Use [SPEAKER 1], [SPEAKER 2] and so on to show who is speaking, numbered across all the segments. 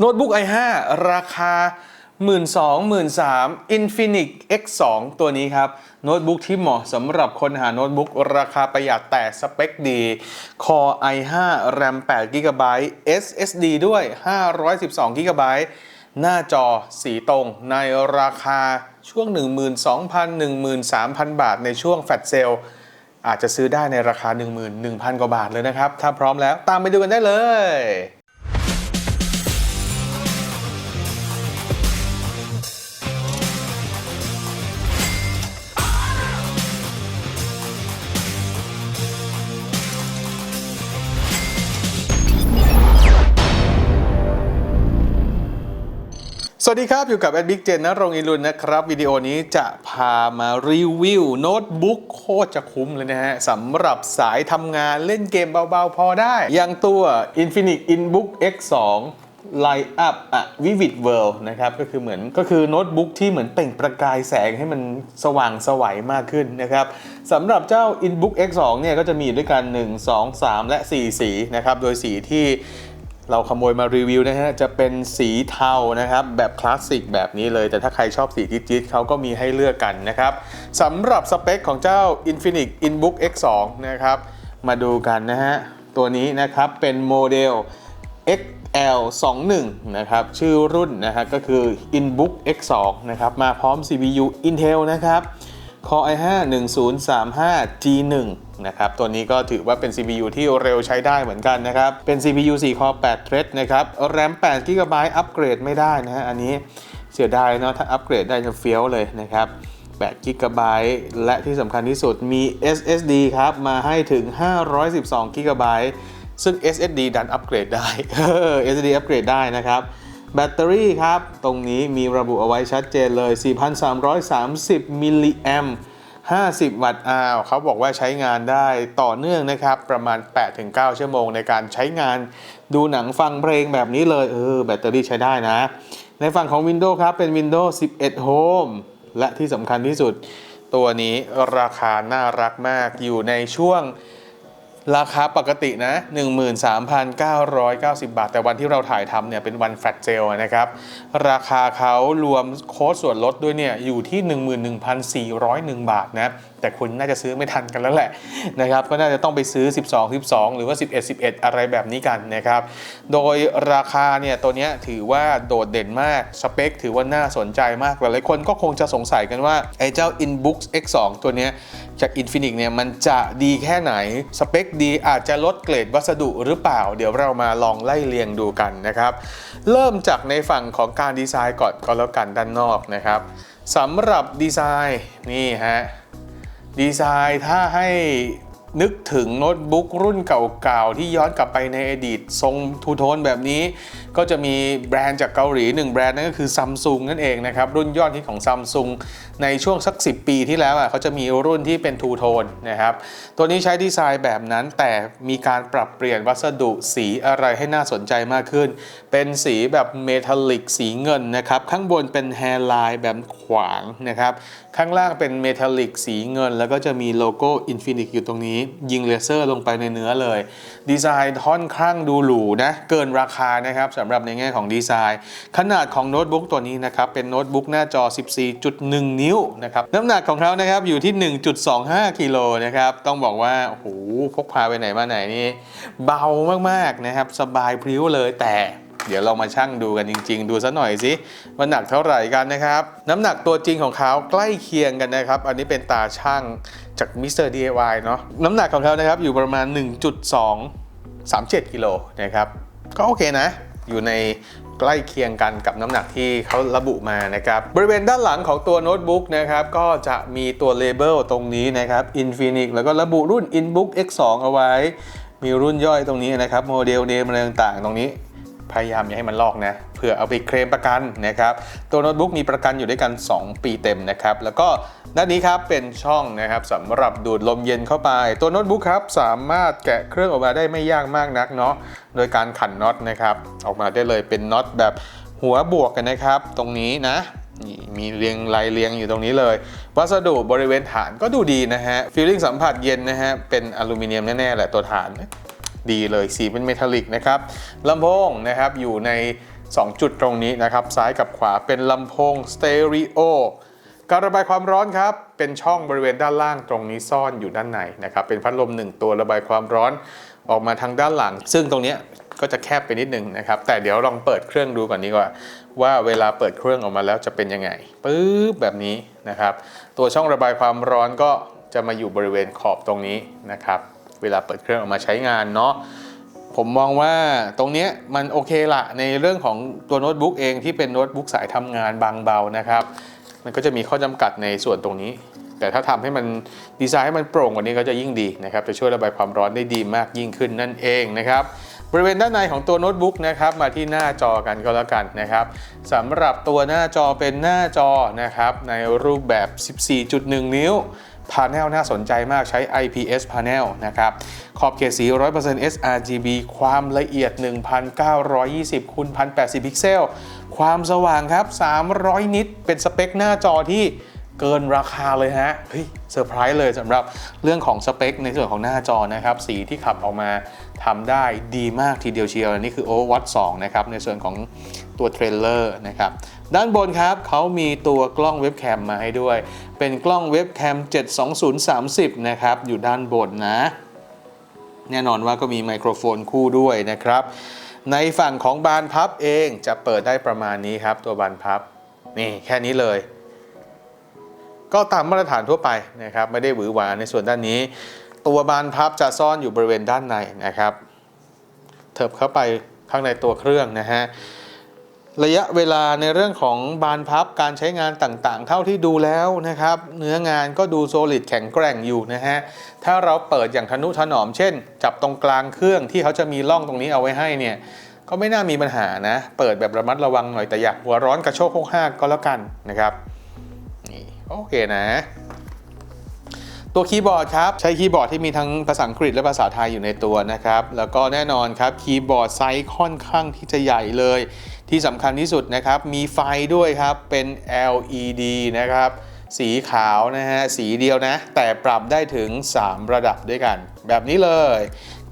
[SPEAKER 1] โน้ตบุ๊ก i5 ราคา 1 2 0 0 0 13 Infinix X2 ตัวนี้ครับ โน้ตบุ๊กที่เหมาะสำหรับคนหาโน้ตบุ๊กราคาประหยัดแต่สเปคดี Core i5 RAM 8 GB SSD ด้วย 512 GB หน้าจอสีตรงในราคาช่วง 12,000-13,000 บาทในช่วงแฟลชเซลอาจจะซื้อได้ในราคา 11,000 กว่าบาทเลยนะครับ ถ้าพร้อมแล้วตามไปดูกันได้เลย สวัสดีครับ อยู่กับแอดบิ๊กเจนนะรงอินรุนนะครับ วิดีโอนี้จะพามารีวิวโน้ตบุ๊กโคตรจะคุ้มเลยนะฮะสำหรับสายทำงานเล่นเกมเบาๆ พอได้ อย่างตัว Infinix InBook X2 Light Up อะ Vivid World นะครับ ก็คือเหมือนก็คือโน้ตบุ๊กที่เหมือนเปล่งประกายแสงให้มันสว่างสวัยมากขึ้นนะครับสำหรับเจ้า InBook X2 เนี่ยก็จะมีด้วยกัน 1 2 3 และ 4 สีนะครับ โดยสีที่ เราขโมยมารีวิวนะฮะ จะเป็นสีเทานะครับ แบบคลาสสิกแบบนี้เลย แต่ถ้าใครชอบสีจี๊ดๆเขาก็มีให้เลือกกันนะครับสำหรับสเปคของเจ้า Infinix InBook X2 นะครับ มาดูกันนะฮะ ตัวนี้นะครับเป็นโมเดล XL21 นะครับ ชื่อรุ่นนะฮะก็คือ InBook X2 นะครับ มาพร้อม CPU Intel นะครับ Core i5 1035 G1 นะครับ ตัวนี้ก็ถือว่าเป็น CPU ที่เร็วใช้ได้เหมือนกันนะครับ เป็น CPU 4 Core 8 Thread นะครับ RAM 8 GB อัปเกรดไม่ได้นะฮะ อันนี้เสียดายเนาะ ถ้าอัปเกรดได้จะเฟี้ยวเลยนะครับ8 GB และที่สำคัญที่สุดมี SSD ครับ มาให้ถึง 512 GB ซึ่ง SSD ดันอัปเกรดได้ SSD อัปเกรดได้นะครับ แบตเตอรี่ครับ ตรงนี้มีระบุเอาไว้ชัดเจนเลย 4,330 มิลลิแอม50 วัตต์อาวเขาบอกว่าใช้งานได้ต่อเนื่องนะครับ ประมาณ 8-9 ชั่วโมงในการใช้งานดูหนังฟังเพลงแบบนี้เลย เออ แบตเตอรี่ใช้ได้นะ ในฝั่งของ Windows ครับ เป็น Windows 11 Home และที่สำคัญที่สุด ตัวนี้ราคาน่ารักมากอยู่ในช่วง ราคาปกตินะ 13,990 บาท แต่วันที่เราถ่ายทำเนี่ยเป็นวันแฟลตเซลนะครับ ราคาเขารวมโค้ดส่วนลดด้วยเนี่ยอยู่ที่ 11,401 บาทนะแต่คุณน่าจะซื้อไม่ทันกันแล้วแหละนะครับก็น่าจะต้องไปซื้อ 12 12 หรือว่า 11 11 อะไรแบบนี้กันนะครับ โดยราคาเนี่ยตัวนี้ถือว่าโดดเด่นมากสเปคถือว่าน่าสนใจมากหลายๆคนก็คงจะสงสัยกันว่า ไอ้เจ้า InBook X2 ตัวนี้จาก Infinix เนี่ยมันจะดีแค่ไหน สเปคดีอาจจะลดเกรดวัสดุหรือเปล่า เดี๋ยวเรามาลองไล่เรียงดูกันนะครับ เริ่มจากในฝั่งของการดีไซน์ก่อนก็แล้วกันด้านนอกนะครับสำหรับดีไซน์นี่ฮะ ดีไซน์ถ้าให้นึกถึงโน้ตบุ๊กรุ่นเก่าๆ ที่ย้อนกลับไปในอดีต ทรงทูโทนแบบนี้ ก็จะมีแบรนด์จากเกาหลีหนึ่งแบรนด์นั่นก็คือซัมซุงนั่นเองนะครับ รุ่นยอดฮิตของซัมซุงในช่วงสัก 10 ปีที่แล้วอะเขาจะมีรุ่นที่เป็นทูโทนนะครับ ตัวนี้ใช้ดีไซน์แบบนั้นแต่มีการปรับเปลี่ยนวัสดุสีอะไรให้น่าสนใจมากขึ้น เป็นสีแบบเมทัลลิกสีเงินนะครับ ข้างบนเป็นแฮร์ไลน์แบบขวางนะครับ ข้างล่างเป็นเมทัลลิกสีเงิน แล้วก็จะมีโลโก้ Infinix อยู่ตรงนี้ ยิงเลเซอร์ลงไปในเนื้อเลย ดีไซน์ค่อนข้างดูหรูนะ เกินราคานะครับสำหรับในแง่ของดีไซน์ ขนาดของโน้ตบุ๊กตัวนี้นะครับ เป็นโน้ตบุ๊กหน้าจอ 14.1 นิ้วนะครับน้ำหนักของเขานะครับอยู่ที่ 1.25กิโลนะครับต้องบอกว่าโอ้โหพกพาไปไหนมาไหนนี่เบามากๆนะครับสบายพริ้วเลยแต่ เดี๋ยวเรามาชั่งดูกันจริง ๆ ดูซะหน่อยสิว่าหนักเท่าไหร่กันนะครับ น้ำหนักตัวจริงของเขาใกล้เคียงกันนะครับ อันนี้เป็นตาช่างจากมิสเตอร์ DIY เนาะน้ำหนักของเขานะครับอยู่ประมาณ 1.237กิโลนะครับก็โอเคนะ อยู่ในใกล้เคียงกันกับน้ำหนักที่เขาระบุมานะครับ บริเวณด้านหลังของตัวโน้ตบุ๊กนะครับ ก็จะมีตัวเลเบลตรงนี้นะครับ Infinix แล้วก็ระบุรุ่น InBook X2 เอาไว้ มีรุ่นย่อยตรงนี้นะครับ โมเดลเนมอะไรต่างๆ ตรงนี้ พยายามอย่าให้มันลอกนะเผื่อเอาไปเคลมประกันนะครับ ตัวโน้ตบุ๊กมีประกันอยู่ด้วยกัน 2 ปีเต็มนะครับ แล้วก็ด้านนี้ครับเป็นช่องนะครับสำหรับดูดลมเย็นเข้าไป ตัวโน้ตบุ๊กครับสามารถแกะเครื่องออกมาได้ไม่ยากมากนักเนาะโดยการขันน็อตนะครับออกมาได้เลยเป็นน็อตแบบหัวบวกกันนะครับ ตรงนี้นะนี่มีเรียงลายเรียงอยู่ตรงนี้เลย วัสดุบริเวณฐานก็ดูดีนะฮะฟีลลิ่งสัมผัสเย็นนะฮะเป็นอลูมิเนียมแน่ๆแหละตัวฐาน ดีเลยสีเป็นเมทัลลิกนะครับลำโพงนะครับอยู่ใน 2 จุดตรงนี้นะครับ ซ้ายกับขวาเป็นลำโพงสเตอริโอการระบายความร้อนครับ เป็นช่องบริเวณด้านล่างตรงนี้ซ่อนอยู่ด้านในนะครับ เป็นพัดลม 1 ตัวระบายความร้อนออกมาทางด้านหลัง ซึ่งตรงนี้ก็จะแคบไปนิดนึงนะครับ แต่เดี๋ยวลองเปิดเครื่องดูก่อนดีกว่า ว่าเวลาเปิดเครื่องออกมาแล้วจะเป็นยังไงปึ๊บแบบนี้นะครับ ตัวช่องระบายความร้อนก็จะมาอยู่บริเวณขอบตรงนี้นะครับ เวลาเปิดเครื่องออกมาใช้งานเนาะผมมองว่าตรงนี้มันโอเคละในเรื่องของตัวโน้ตบุ๊กเองที่เป็นโน้ตบุ๊กสายทำงานบางเบานะครับ มันก็จะมีข้อจำกัดในส่วนตรงนี้ แต่ถ้าทำให้มันดีไซน์ให้มันโปร่งกว่านี้ก็จะยิ่งดีนะครับ จะช่วยระบายความร้อนได้ดีมากยิ่งขึ้นนั่นเองนะครับบริเวณด้านในของตัวโน้ตบุ๊กนะครับมาที่หน้าจอกันก็แล้วกันนะครับสำหรับตัวหน้าจอเป็นหน้าจอนะครับในรูปแบบ 14.1 นิ้ว พา n e l น่าสนใจมากใช้ IPS panel นะครับ ขอบเขตสี 100% sRGB ความละเอียด 1920คูณ1080 พิกเซล ความสว่างครับ 300 นิตเป็นสเปคหน้าจอที่เกินราคาเลยฮะ เฮ้ยเซอร์ไพรส์เลยสำหรับเรื่องของสเปคในส่วนของหน้าจอนะครับ สีที่ขับออกมาทำได้ดีมากทีเดียวเชียว นี่คือ Overwatch 2 นะครับ ในส่วนของ ตัวเทรลเลอร์นะครับด้านบนครับเขามีตัวกล้องเว็บแคมมาให้ด้วย เป็นกล้องเว็บแคม 72030 นะครับอยู่ด้านบนนะ แน่นอนว่าก็มีไมโครโฟนคู่ด้วยนะครับ ในฝั่งของบานพับเองจะเปิดได้ประมาณนี้ครับ ตัวบานพับ นี่แค่นี้เลย ก็ตามมาตรฐานทั่วไปนะครับ ไม่ได้หวือหวาในส่วนด้านนี้ ตัวบานพับจะซ่อนอยู่บริเวณด้านในนะครับเถิบเข้าไปข้างในตัวเครื่องนะฮะ ระยะเวลาในเรื่องของบานพับการใช้งานต่างๆ เท่าที่ดูแล้วนะครับ เนื้องานก็ดูโซลิดแข็งแกร่งอยู่นะฮะ ถ้าเราเปิดอย่างทนุถนอมเช่น จับตรงกลางเครื่องที่เขาจะมีร่องตรงนี้เอาไว้ให้เนี่ยก็ไม่น่ามีปัญหานะ เปิดแบบระมัดระวังหน่อยแต่อยากหัวร้อนกระโชกโคกห้าก็แล้วกันนะครับนี่โอเคนะ ตัวคีย์บอร์ดครับ ใช้คีย์บอร์ดที่มีทั้งภาษาอังกฤษและภาษาไทยอยู่ในตัวนะครับ แล้วก็แน่นอนครับคีย์บอร์ดไซส์ค่อนข้างที่จะใหญ่เลย ที่สำคัญที่สุดนะครับมีไฟด้วยครับเป็น LED นะครับสีขาวนะฮะสีเดียวนะ แต่ปรับได้ถึง 3 ระดับด้วยกัน แบบนี้เลย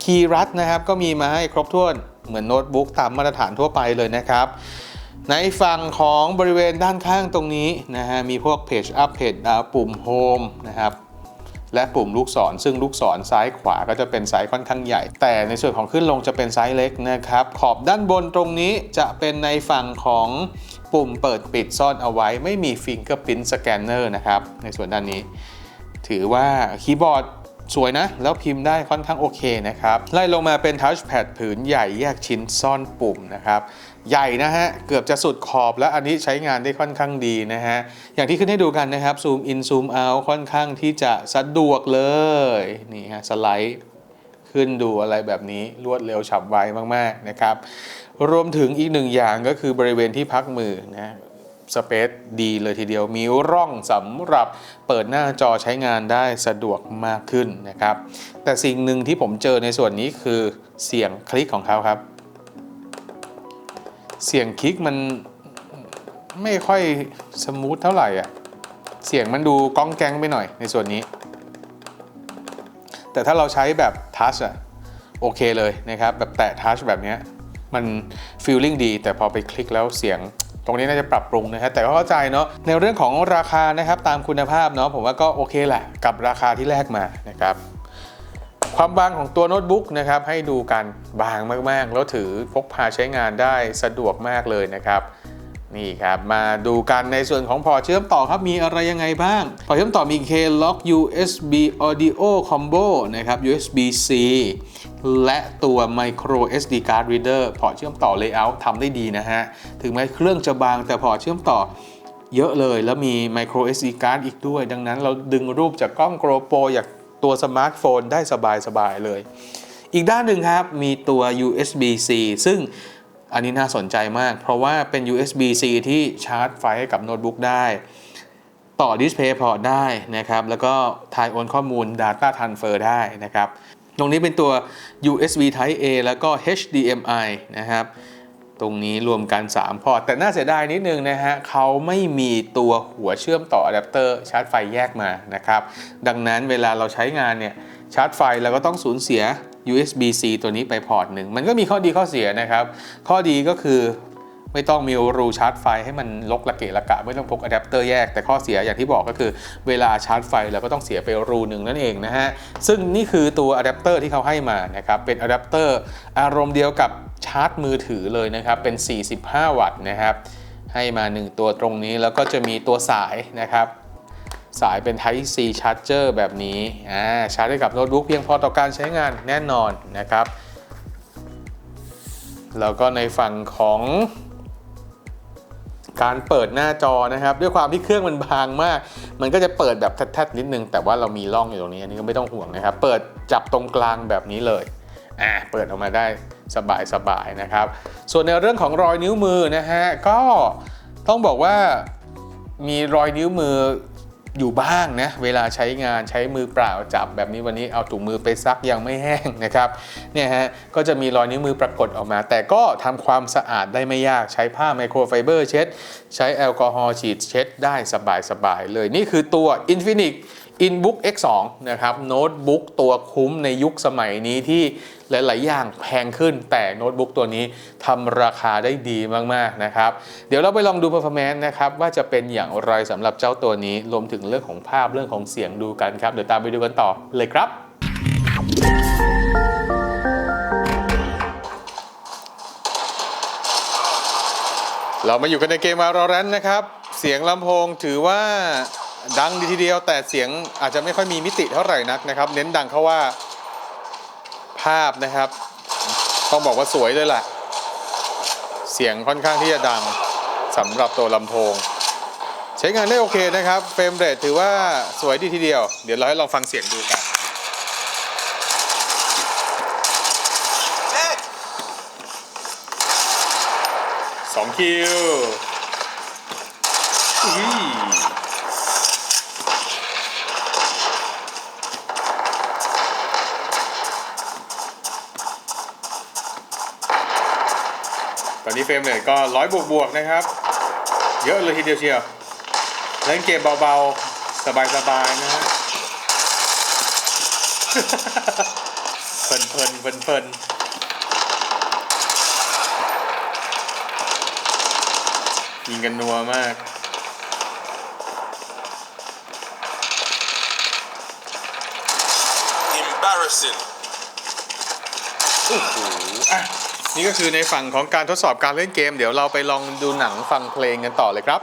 [SPEAKER 1] คีย์รัดนะครับก็มีมาให้ครบถ้วนเหมือนโน้ตบุ๊กตามมาตรฐานทั่วไปเลยนะครับในฝั่งของบริเวณด้านข้างตรงนี้นะฮะมีพวก Page Up Page Down ปุ่ม Home นะครับ และปุ่มลูกศร ซึ่งลูกศรซ้ายขวาก็จะเป็นไซส์ค่อนข้างใหญ่ แต่ในส่วนของขึ้นลงจะเป็นไซส์เล็กนะครับขอบด้านบนตรงนี้จะเป็นในฝั่งของปุ่มเปิดปิดซ่อนเอาไว้ ไม่มีฟิงเกอร์พิ้นสแกนเนอร์นะครับในส่วนด้านนี้ ถือว่าคีย์บอร์ด สวยนะ แล้วพิมพ์ได้ค่อนข้างโอเคนะครับ ไล่ลงมาเป็นทัชแพดผืนใหญ่แยกชิ้นซ่อนปุ่มนะครับ ใหญ่นะฮะ เกือบจะสุดขอบแล้วอันนี้ใช้งานได้ค่อนข้างดีนะฮะ อย่างที่ขึ้นให้ดูกันนะครับซูมอินซูมเอาค่อนข้างที่จะสะดวกเลยนี่ฮะสไลด์ขึ้นดูอะไรแบบนี้รวดเร็วฉับไวมาก ๆ นะครับ รวมถึงอีกหนึ่งอย่างก็คือบริเวณที่พักมือนะ สเปซดีเลยทีเดียวมีร่องสำหรับเปิดหน้าจอใช้งานได้สะดวกมากขึ้นนะครับ แต่สิ่งหนึ่งที่ผมเจอในส่วนนี้คือเสียงคลิกของเขาครับ เสียงคลิกมันไม่ค่อยสมูทเท่าไหร่อะเสียงมันดูก้องแกงไปหน่อยในส่วนนี้ แต่ถ้าเราใช้แบบทัชอะโอเคเลยนะครับ แบบแตะทัชแบบนี้มันฟีลลิ่งดี แต่พอไปคลิกแล้วเสียง ตรงนี้น่าจะปรับปรุงนะครับแต่ก็เข้าใจเนาะในเรื่องของราคานะครับตามคุณภาพเนาะผมว่าก็โอเคแหละกับราคาที่แลกมานะครับความบางของตัวโน้ตบุ๊กนะครับให้ดูกันบางมากๆ แล้วถือพกพาใช้งานได้สะดวกมากเลยนะครับ นี่ครับ มาดูกันในส่วนของพอร์ตเชื่อมต่อครับ มีอะไรยังไงบ้าง พอร์ตเชื่อมต่อมี K-Lock USB Audio Combo นะครับ USB-C และตัว Micro SD Card Reader พอร์ตเชื่อมต่อ Layout ทำได้ดีนะฮะ ถึงแม้เครื่องจะบางแต่พอร์ตเชื่อมต่อเยอะเลย แล้วมี Micro SD Card อีกด้วย ดังนั้นเราดึงรูปจากกล้อง GoPro จากตัวสมาร์ทโฟนได้สบายๆเลย อีกด้านหนึ่งครับ มีตัว USB-C ซึ่ง อันนี้น่าสนใจมาก เพราะว่าเป็น USB-C ที่ชาร์จไฟให้กับโน้ตบุ๊กได้ ต่อ Display Port ได้นะครับ แล้วก็ถ่ายโอนข้อมูล Data Transfer ได้นะครับ ตรงนี้เป็นตัว USB Type A แล้วก็ HDMI นะครับตรงนี้รวมกัน 3 พอร์ต แต่น่าเสียดายนิดนึงนะฮะเขาไม่มีตัวหัวเชื่อมต่ออะแดปเตอร์ชาร์จไฟแยกมานะครับ ดังนั้นเวลาเราใช้งานเนี่ยชาร์จไฟเราก็ต้องสูญเสีย USB-C ตัวนี้ไปพอร์ตหนึ่ง มันก็มีข้อดีข้อเสียนะครับ ข้อดีก็คือไม่ต้องมีรูชาร์จไฟให้มันลกละเกะละกะ ไม่ต้องพกอะแดปเตอร์แยกแต่ข้อเสียอย่างที่บอกก็คือเวลาชาร์จไฟเราก็ต้องเสียไปรูหนึ่งนั่นเองนะฮะ ซึ่งนี่คือตัวอะแดปเตอร์ที่เขาให้มานะครับ เป็นอะแดปเตอร์อารมณ์เดียวกับชาร์จมือถือเลยนะครับ เป็น 45 วัตต์นะครับ ให้มา 1 ตัวตรงนี้แล้วก็จะมีตัวสายนะครับ สายเป็น Type C Charger แบบนี้อ่าชาร์จได้กับโน้ตบุ๊กเพียงพอต่อการใช้งานแน่นอนนะครับ แล้วก็ในฝั่งของการเปิดหน้าจอนะครับ ด้วยความที่เครื่องมันบางมาก มันก็จะเปิดแบบแทดๆนิดนึง แต่ว่าเรามีร่องอยู่ตรงนี้อันนี้ก็ไม่ต้องห่วงนะครับ เปิดจับตรงกลางแบบนี้เลยอ่าเปิดออกมาได้สบายๆนะครับ ส่วนในเรื่องของรอยนิ้วมือนะฮะก็ต้องบอกว่ามีรอยนิ้วมือ อยู่บ้างนะเวลาใช้งานใช้มือเปล่าจับแบบนี้วันนี้เอาถุงมือไปซักยังไม่แห้งนะครับเนี่ยฮะก็จะมีรอยนิ้วมือปรากฏออกมา แต่ก็ทำความสะอาดได้ไม่ยากใช้ผ้าไมโครไฟเบอร์เช็ด ใช้แอลกอฮอล์ฉีดเช็ดได้สบายๆเลยนี่คือตัว Infinix InBook X2 นะครับโน้ตบุ๊กตัวคุ้มในยุคสมัยนี้ที่หลาย ๆ อย่างแพงขึ้น แต่โน้ตบุ๊กตัวนี้ทำราคาได้ดีมาก ๆ นะครับ เดี๋ยวเราไปลองดู performance นะครับ ว่าจะเป็นอย่างไรสำหรับเจ้าตัวนี้รวมถึงเรื่องของภาพเรื่องของเสียงดูกันครับ เดี๋ยวตามไปดูกันต่อเลยครับเรามาอยู่กันในเกม Valorant นะครับ เสียงลำโพงถือว่า ดังดีทีเดียวแต่เสียงอาจจะไม่ค่อยมีมิติเท่าไหร่นักนะครับ เน้นดังเขาว่าภาพนะครับ ต้องบอกว่าสวยเลยแหละเสียงค่อนข้างที่จะดังสำหรับตัวลำโพง ใช้งานได้โอเคนะครับ เฟรมเรทถือว่าสวยดีทีเดียว เดี๋ยวเราให้ลองฟังเสียงดูกันสองคิว ตอนนี้เฟรมเรทก็ร้อยบวกบวกๆนะครับ เยอะเลยทีเดียวเชียวเล่นเกมเบาๆ สบายๆนะฮะเพลินเพลินเพลินเพลินยิงกันนัวมาก
[SPEAKER 2] Embarrassing.
[SPEAKER 1] โอ้โหอะ นี่ก็คือในฝั่งของการทดสอบการเล่นเกม เดี๋ยวเราไปลองดูหนังฟังเพลงกันต่อเลยครับ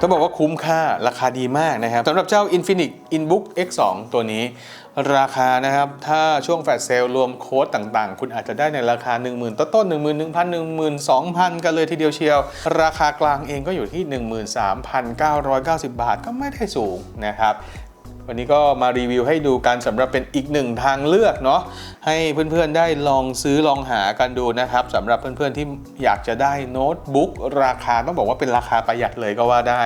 [SPEAKER 1] ต้องบอกว่าคุ้มค่าราคาดีมากนะครับสำหรับเจ้า Infinix InBook X2 ตัวนี้ ราคานะครับ ถ้าช่วงแฟลชเซลรวมโค้ดต่างๆ คุณอาจจะได้ในราคา 10,000 ต้นต้นๆ11,000 12,000 กันเลยทีเดียวเชียว ราคากลางเองก็อยู่ที่ 13,990 บาทก็ไม่ได้สูงนะครับ วันนี้ก็มารีวิวให้ดูกันสำหรับเป็นอีกหนึ่งทางเลือกเนาะให้เพื่อนๆได้ลองซื้อลองหากันดูนะครับสำหรับเพื่อนๆที่อยากจะได้โน้ตบุ๊กราคาต้องบอกว่าเป็นราคาประหยัดเลยก็ว่าได้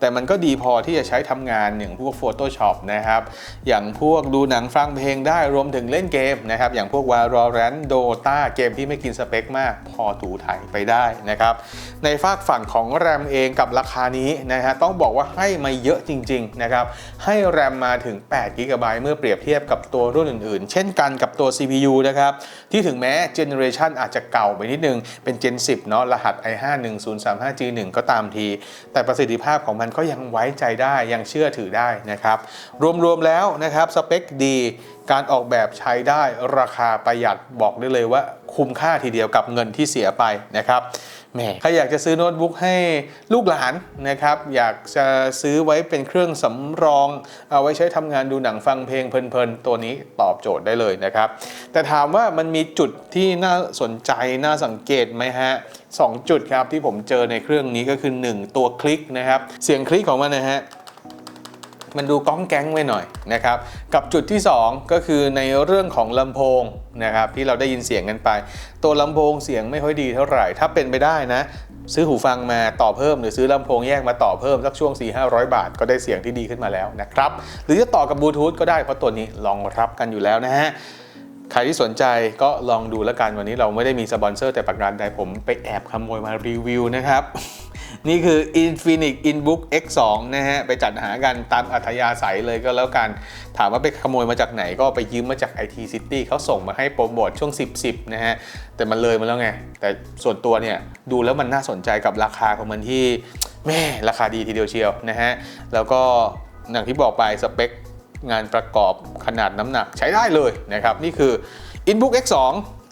[SPEAKER 1] แต่มันก็ดีพอที่จะใช้ทำงานอย่างพวก Photoshop นะครับ อย่างพวกดูหนังฟังเพลงได้รวมถึงเล่นเกมนะครับ อย่างพวก Valorant Dota เกมที่ไม่กินสเปคมากพอถูถ่ายไปได้นะครับในฝากฝั่งของแรมเองกับราคานี้นะฮะต้องบอกว่าให้มาเยอะจริง ๆนะครับ ให้แรมมาถึง8 g b เมื่อเปรียบเทียบกับตัวรุ่นอื่นๆ เช่นกันกับตัว CPU นะครับ ที่ถึงแม้เจเนอเรชันอาจจะเก่าไปนิดนึง เป็น Gen 10 เนาะรหัส i51035G1 ก็ตามที แต่ประสิทธิภาพของมันก็ยังไว้ใจได้ยังเชื่อถือได้นะครับ รวมๆแล้วนะครับสเปคดีการออกแบบใช้ได้ราคาประหยัดบอกได้เลยว่าคุ้มค่าทีเดียวกับเงินที่เสียไปนะครับ แหมใครอยากจะซื้อโน้ตบุ๊กให้ลูกหลานนะครับอยากจะซื้อไว้เป็นเครื่องสำรอง เอาไว้ใช้ทำงานดูหนังฟังเพลงเพลินๆ ตัวนี้ตอบโจทย์ได้เลยนะครับ แต่ถามว่ามันมีจุดที่น่าสนใจน่าสังเกตไหมฮะสองจุดครับที่ผมเจอในเครื่องนี้ก็คือ 1 ตัวคลิกนะครับ เสียงคลิกของมันนะฮะ มันดูก้องแก๊งไว้หน่อยนะครับ กับจุดที่ 2 ก็คือในเรื่องของลำโพงนะครับที่เราได้ยินเสียงกันไป ตัวลำโพงเสียงไม่ค่อยดีเท่าไหร่ ถ้าเป็นไปได้นะ ซื้อหูฟังมาต่อเพิ่ม หรือซื้อลำโพงแยกมาต่อเพิ่มสักช่วง 4 5 0 0 บาท ก็ได้เสียงที่ดีขึ้นมาแล้วนะครับ หรือจะต่อกับบลูทูธก็ได้เพราะตัวนี้รองรับกันอยู่แล้วนะฮะใครที่สนใจก็ลองดูแล้วกันวันนี้เราไม่ได้มีสปอนเซอร์แต่ประการใดผมไปแอบขโมยมารีวิวนะครับ นี่คือ Infinix Inbook X2 นะฮะ ไปจัดหากันตามอัธยาศัยเลยก็แล้วกัน ถามว่าไปขโมยมาจากไหนก็ไปยืมมาจาก IT City เขาส่งมาให้โปรโมทช่วง 10 10 นะฮะ แต่มันเลยมาแล้วไง แต่ส่วนตัวเนี่ยดูแล้วมันน่าสนใจกับราคาของมันที่แม่ราคาดีทีเดียวเชียวนะฮะ แล้วก็อย่างที่บอกไปสเปคงานประกอบขนาดน้ำหนักใช้ได้เลยนะครับ นี่คือ Inbook X2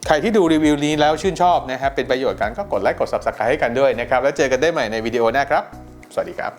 [SPEAKER 1] ใครที่ดูรีวิวนี้แล้วชื่นชอบนะครับเป็นประโยชน์กันก็กดไลค์กด Subscribe ให้กันด้วยนะครับ แล้วเจอกันได้ใหม่ในวิดีโอหน้าครับ สวัสดีครับ